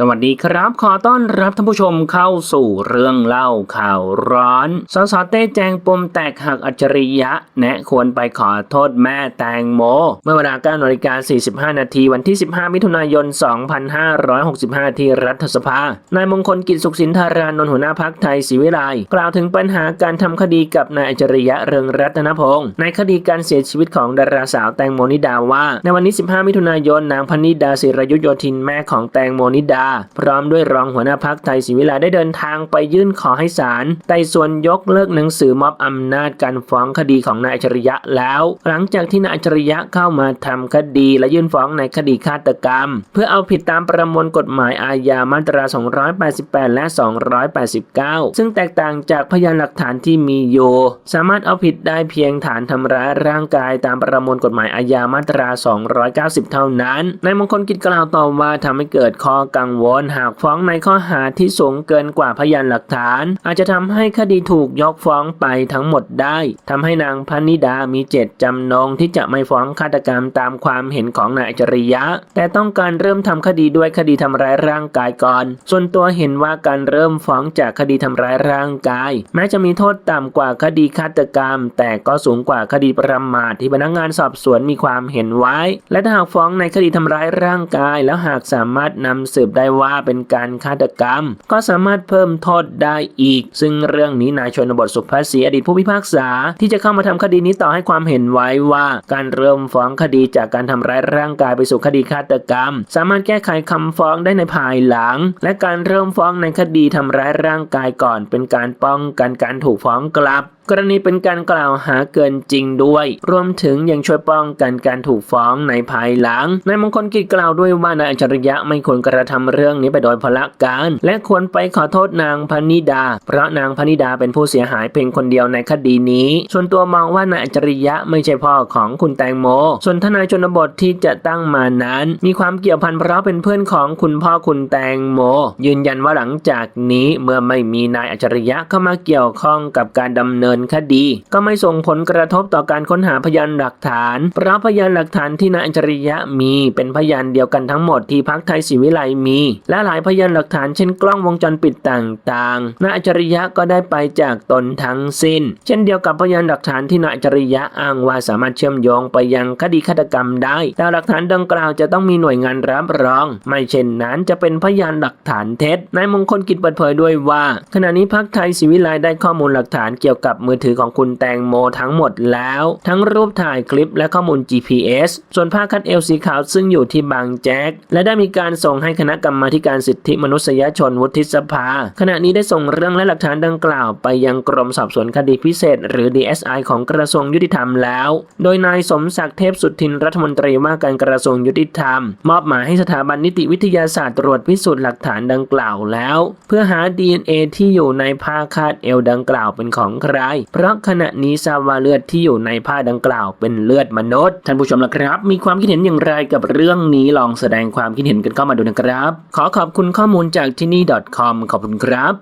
สวัสดีครับ ขอต้อนรับท่านผู้ชมเข้าสู่เรื่องเล่าข่าวร้อน สสเต้แจงปมแตกหักอัจฉริยะ แนะควรไปขอโทษแม่แตงโม เมื่อเวลา9นาฬิกา45 นาทีวันที่ 15 มิถุนายน 2565 ที่รัฐสภา นายมงคลกิจสุขสินธารานนท์หัวหน้าพักไทยศรีวิไลกล่าวถึงปัญหาการทำคดีกับนายอัจฉริยะเรืองรัตนพงศ์ในคดีการเสียชีวิตของดาราสาวแตงโมนิดาว่า ในวันนี้15 มิถุนายนนางพนิดาศิรยุทธโยธินแม่ของแตงโมนิดาพร้อมด้วยรองหัวหน้าพักไทยศรีวิไลได้เดินทางไปยื่นขอให้ศาลไต่สวนยกเลิกหนังสือมอบอำนาจการฟ้องคดีของนายอัจฉริยะแล้ว หลังจากที่นายอัจฉริยะเข้ามาทำคดีและยื่นฟ้องในคดีฆาตกรรม เพื่อเอาผิดตามประมวลกฎหมายอาญามาตรา 288 และ 289 ซึ่งแตกต่างจากพยานหลักฐานที่มีอยู่สามารถเอาผิดได้เพียงฐานทำร้ายร่างกายตามประมวลกฎหมายอาญามาตรา 290 เท่านั้นนายมงคลกิจกล่าวต่อว่าทำให้เกิดข้อกังวลหากฟ้องในข้อหาที่สูงเกินกว่าพยานหลักฐาน อาจจะทำให้คดีถูกยกฟ้องไปทั้งหมดได้ทำให้นางพนิดามีเจตจำนงที่จะไม่ฟ้องฆาตกรรมตามความเห็นของนายจริยะ แต่ต้องการเริ่มทำคดีด้วยคดีทำร้ายร่างกายก่อน ส่วนตัวเห็นว่าการเริ่มฟ้องจากคดีทำร้ายร่างกาย แม้จะมีโทษต่ำกว่าคดีฆาตกรรม แต่ก็สูงกว่าคดีประมาทที่พนักงานสอบสวนมีความเห็นไว้ และถ้าหากฟ้องในคดีทำร้ายร่างกาย แล้วหากสามารถนำสืบได้ว่าเป็นการฆาตกรรม ก็สามารถเพิ่มโทษได้อีก ซึ่งเรื่องนี้นายชนบทสุภาษีอดีตผู้พิพากษา ที่จะเข้ามาทำคดีนี้ต่อให้ความเห็นไว้ว่าการเริ่มฟ้องคดีจากการทำร้ายร่างกายไปสู่คดีฆาตกรรม สามารถแก้ไขคำฟ้องได้ในภายหลัง และการเริ่มฟ้องในคดีทำร้ายร่างกายก่อน เป็นการป้องกันการถูกฟ้องกลับ กรณีเป็นการกล่าวหาเกินจริงด้วย รวมถึงยังช่วยป้องกันการถูกฟ้องในภายหลัง นายมงคลกิจกล่าวด้วยว่านายอัจฉริยะไม่ควรกระทำเรื่องนี้ไปโดยพละการ และควรไปขอโทษนางพนิดา เพราะนางพนิดาเป็นผู้เสียหายเพียงคนเดียวในคดีนี้ ส่วนตัวมองว่านายอัจฉริยะไม่ใช่พ่อของคุณแตงโม ส่วนทนายชนบทที่จะตั้งมานั้น มีความเกี่ยวพันเพราะเป็นเพื่อนของคุณพ่อคุณแตงโม ยืนยันว่าหลังจากนี้เมื่อไม่มีนายอัจฉริยะเข้ามาเกี่ยวข้องกับการดำเนินคดี ก็ไม่ส่งผลกระทบต่อการค้นหาพยานหลักฐาน เพราะพยานหลักฐานที่นายอัจฉริยะมีเป็นพยานเดียวกันทั้งหมดที่พักไทยศรีวิไลมี และหลายพยานหลักฐานเช่นกล้องวงจรปิดต่างๆ นายอัจฉริยะก็ได้ไปจากตนทั้งสิ้น เช่นเดียวกับพยานหลักฐานที่นายอัจฉริยะอ้างว่าสามารถเชื่อมโยงไปยังคดีฆาตกรรมได้ แต่หลักฐานดังกล่าวจะต้องมีหน่วยงานรับรอง ไม่เช่นนั้นจะเป็นพยานหลักฐานเท็จนายมงคลกิจเปิดเผยด้วยว่า ขณะนี้พักไทยศรีวิไลได้ข้อมูลหลักฐานเกี่ยวกับมือถือของคุณแตงโมทั้งหมดแล้ว ทั้งรูปถ่ายคลิปและข้อมูล GPS ส่วนผ้าคัดเอวสีขาวซึ่งอยู่ที่บางแจ็คและได้มีการส่งให้คณะกรรมาการสิทธิมนุษยชนวุฒิสภา ขณะนี้ได้ส่งเรื่องและหลักฐานดังกล่าวไปยังกรมสอบสวนคดีพิเศษ หรือ DSI ของกระทรวงยุติธรรมแล้ว โดยนายสมศักดิ์เทพสุทินรัฐมนตรีว่าการกระทรวงยุติธรรม มอบหมายให้สถาบันนิติวิทยาศาสตร์ตรวจพิสูจน์หลักฐานดังกล่าวแล้ว เพื่อหา DNA ที่อยู่ในผ้าคาดเอวดังกล่าวเป็นของใครเพราะขณะนี้ทราบว่าเลือดที่อยู่ในผ้าดังกล่าวเป็นเลือดมนุษย์ ท่านผู้ชมล่ะครับ มีความคิดเห็นอย่างไรกับเรื่องนี้ลองแสดงความคิดเห็นกันเข้ามาดูนะครับ ขอขอบคุณข้อมูลจากที่นี่ .com ขอบคุณครับ